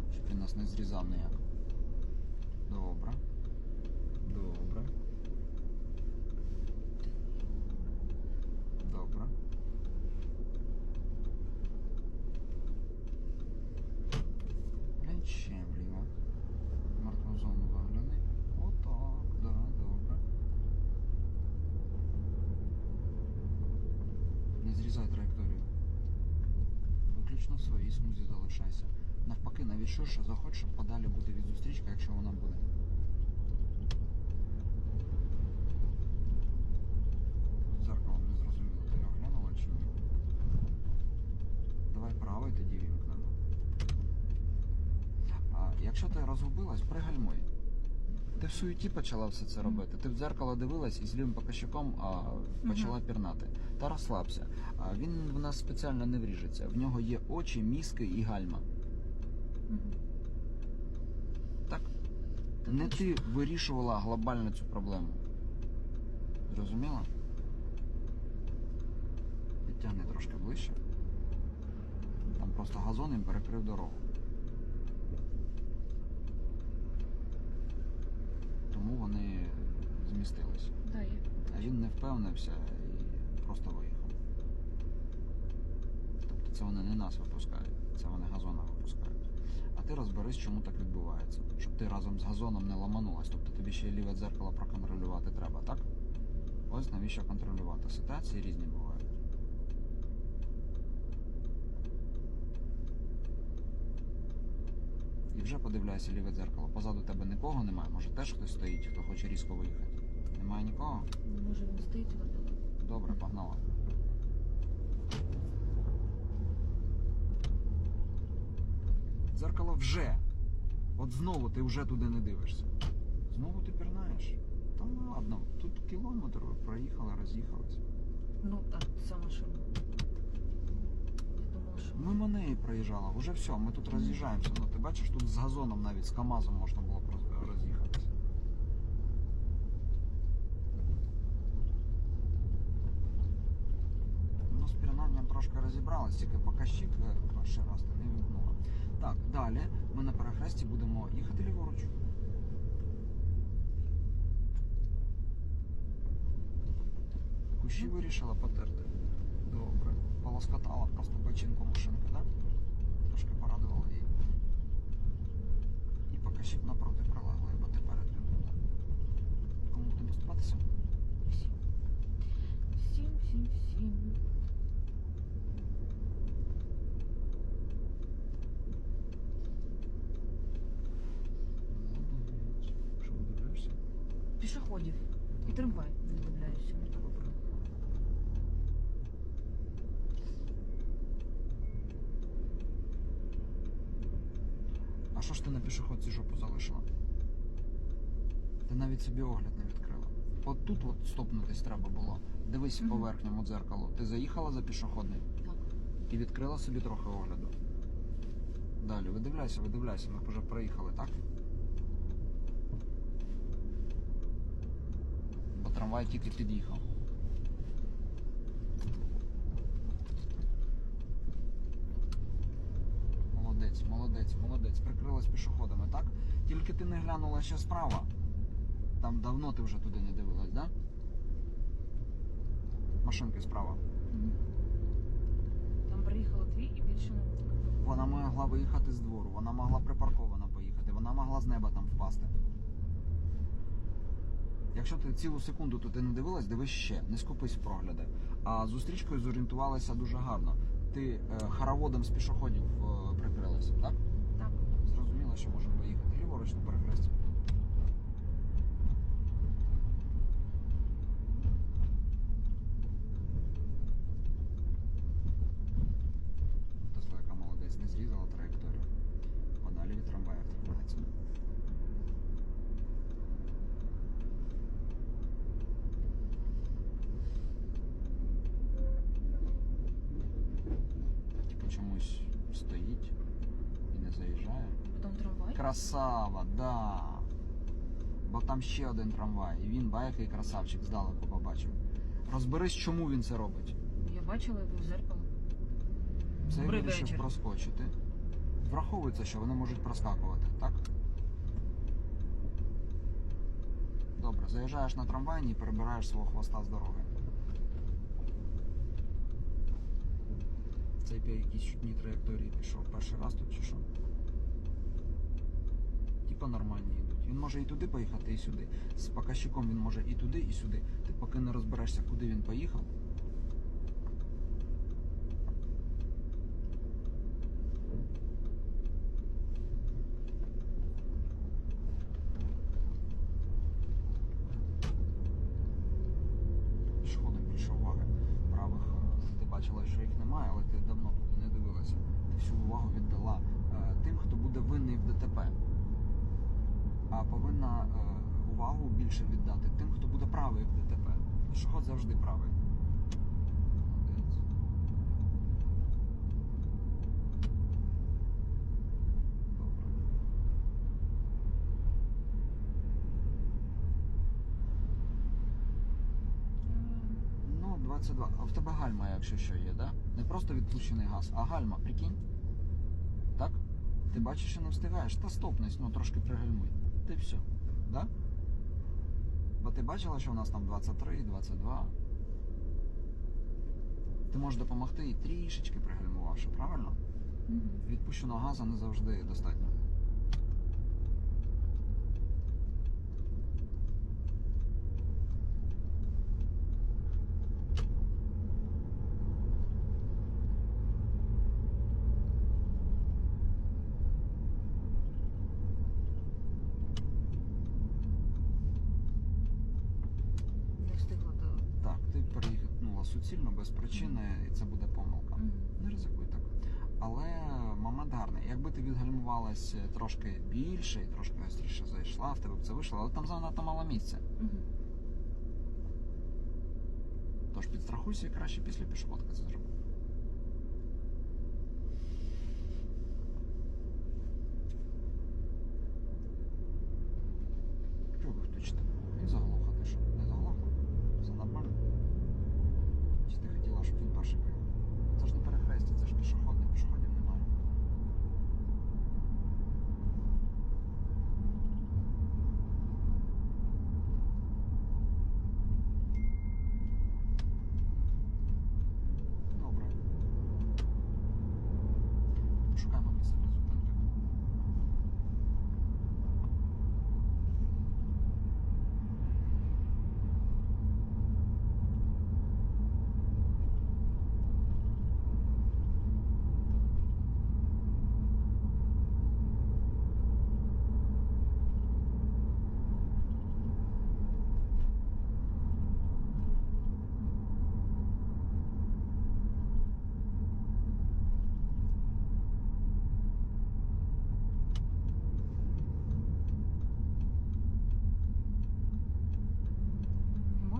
Ага, щоб він нас не зрізав ніяк. Добре. Добре. Добре. Блін, ще вліво. Мертву зону вигляни. Отак, да, добре. Не зрізай траєкторію. Виключно в своїй смузі залишайся. Навпаки, що, що захочеш, щоб подалі бути від зустрічки, якщо вона буде. Зеркало не зрозуміло, ти його глянула чи ні? Давай правий тоді вімкнемо. А якщо ти розгубилась, пригальмуй. Ти в суеті почала все це робити. Ти в дзеркало дивилась і з лівим показчиком а, почала пірнати. Та розслабся. А він в нас спеціально не вріжеться. В нього є очі, мізки і гальма. Так? Та Не ти вирішувала глобально цю проблему. Зрозуміла? Підтягни трошки ближче. Там просто газон їм перекрив дорогу. Тому вони змістились. Да, є. А він не впевнився і просто виїхав. Тобто це вони не нас випускають, це вони газона випускають. А ти розберись, чому так відбувається. Щоб ти разом з газоном не ламанулась. Тобто тобі ще й ліве дзеркало проконтролювати треба, так? Ось навіщо контролювати. Ситуації різні бувають. І вже подивляйся ліве дзеркало. Позаду тебе нікого немає, може теж хтось стоїть, хто хоче різко виїхати. Немає нікого? Може він стоїть випадок. Добре, погнала. Дзеркало вже. От знову ти вже туди не дивишся. Знову ти пірнаєш. Та ладно, тут кілометр проїхали, роз'їхались. Ну, а ця машина. Я думала, що. Мимо неї проїжджала, вже все, ми тут роз'їжджаємося. Ну ти бачиш, тут з газоном навіть з КАМАЗом можна було б трошки розібрались, тільки показчик е, перший раз ти не вімкнула. Так, далі ми на перехресті будемо їхати ліворуч. Кущі вирішила потерти. Добре. Полоскотала просто бочинку машинки, так? Да? Трошки порадувала її. І показчик напроти прилегли, бо ти перед вімкнула. Кому буде доступатися? Всім. Всім, всім, Пішоходів. І трамвай видивляюся. А що ж ти на пішоходці жопу залишила? Ти навіть собі огляд не відкрила. От тут от стопнутись треба було. Дивись Мгм. по верхньому дзеркалу. Ти заїхала за пішохідний Так. і відкрила собі трохи огляду. Далі, видивляйся, видивляйся, ми вже проїхали, так? Бо трамвай тільки під'їхав. Молодець, молодець, молодець. Прикрилась пішоходами, так? Тільки ти не глянула ще справа. Там давно ти вже туди не дивилась, так? Да? Машинки справа. Там приїхало дві і більше не було. Вона могла виїхати з двору, вона могла припарковано поїхати, вона могла з неба там впасти. Якщо ти цілу секунду туди не дивилась, дивись ще, не скупись в прогляди. А зустрічкою зорієнтувалася дуже гарно. Ти е, хороводом з пішоходів е, прикрилася, так? Так. Зрозуміло, що можемо поїхати ліворуч на перехресті. Тесла, яка молодець, не зрізала траєкторію. Подалі від трамваїв тримається. Тільки чомусь стоїть і не заїжджає. Потім трамвай. Красава, да. Бо там ще один трамвай, і він ба, який красавчик здалеку побачив. Розберись, чому він це робить. Я бачила його в зеркало. Це Добрий вирішив вечір. проскочити. Враховується, що вони можуть проскакувати, так? Добре, заїжджаєш на трамвайні і перебираєш свого хвоста з дороги. Цей по якійсь чутній траєкторії пішов. Перший раз тут чи що? Типа нормальні йдуть. Він може і туди поїхати, і сюди. З показчиком він може і туди, і сюди. Ти поки не розберешся, куди він поїхав. Пішоходам більше уваги правих. е, Ти бачила, що їх немає, але ти давно не дивилася. Ти всю увагу віддала е, тим, хто буде винний в ДТП. А повинна е, увагу більше віддати тим, хто буде правий в ДТП. Пішоход завжди правий. Добре. Ну, 22. А в тебе гальма, якщо що є, да? Не просто відпущений газ, а гальма, прикинь. Так? Ти бачиш, що не встигаєш. Та стопнись, ну трошки пригальмуй. Ти все. Да? Бо ти бачила, що у нас там 23, 22. Ти можеш допомогти і трішечки пригальмувавши, правильно? Мгм. Відпущеного газу не завжди достатньо. Не встигла до. Так, ти переїхала суцільно, без причини, і це буде помилка. Не ризикуй так. Але момент гарний. Якби ти відгальмувалась трошки більше і трошки гостріше зайшла, в тебе б це вийшло, але там занадто мало місця. Тож підстрахуйся і краще після пішоходка це зроби. Чого ви включите? Він заглохла, ти що? Не заглохла? Все нормально? Чи ти хотіла, щоб він перший поїхав? Це ж не перехрестя, це ж пішохідний, пішоходів немає. Добре. Шукаємо місце для зупинки.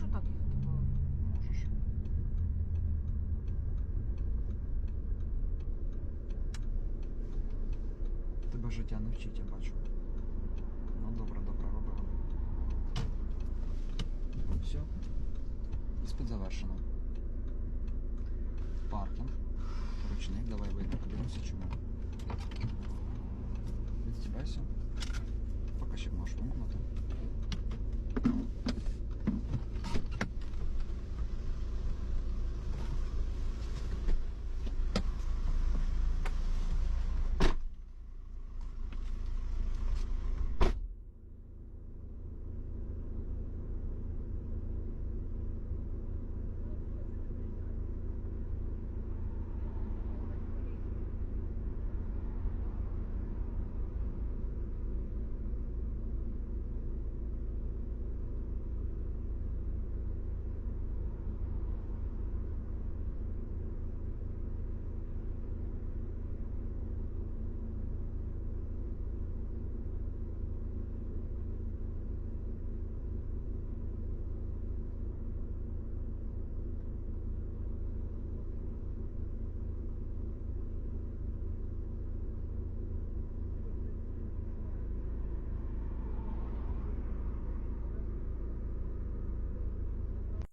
Можу так їхати? Можеш. Тебе життя не вчить, я бачу. Ну добре, добре, роби, роби. Все. Іспит завершено. Паркінг. Ручник, давай вийди, подивимося, чому. Відстібайся. Поки ще можеш вимкнути.